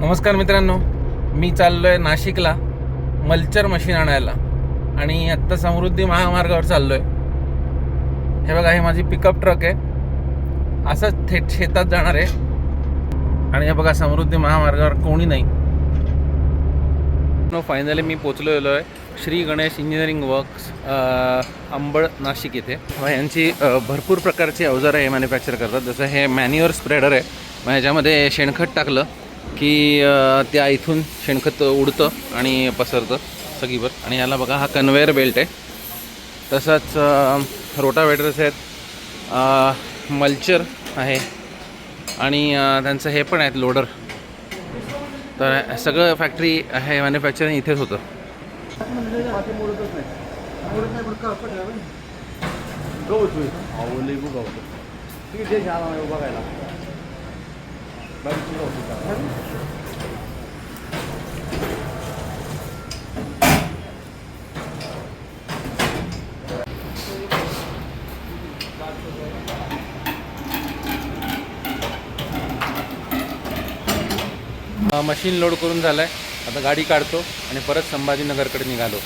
नमस्कार मित्रांनो मी चाललो आहे नाशिकला मल्चर मशीन आणायला. आणि आत्ता समृद्धी महामार्गावर चाललो आहे हे बघा हे माझी पिकअप ट्रक आहे. असंच थेट शेतात जाणार आहे. आणि हे बघा समृद्धी महामार्गावर कोणी नाही. फायनली मी पोचलेलो आहे श्री गणेश इंजिनिअरिंग वर्क्स अंबड नाशिक येथे. व यांची भरपूर प्रकारची अवजारं हे मॅन्युफॅक्चर करतात. जसं हे मॅन्युअर स्प्रेडर आहे. मग ह्याच्यामध्ये शेणखत टाकलं. की त्या इथून शेणखत उडतं आणि पसरतं सगळीवर. आणि याला बघा हा कन्वेअर बेल्ट आहे. तसंच रोटावेटर्स आहेत. मल्चर आहे. आणि त्यांचं हे पण आहेत लोडर. तर सगळं फॅक्टरी आहे मॅन्युफॅक्चरिंग इथेच होतं. मशीन लोड करून झालं आहे आता गाडी काढतो आणि परत संभाजीनगरकडे निघालो.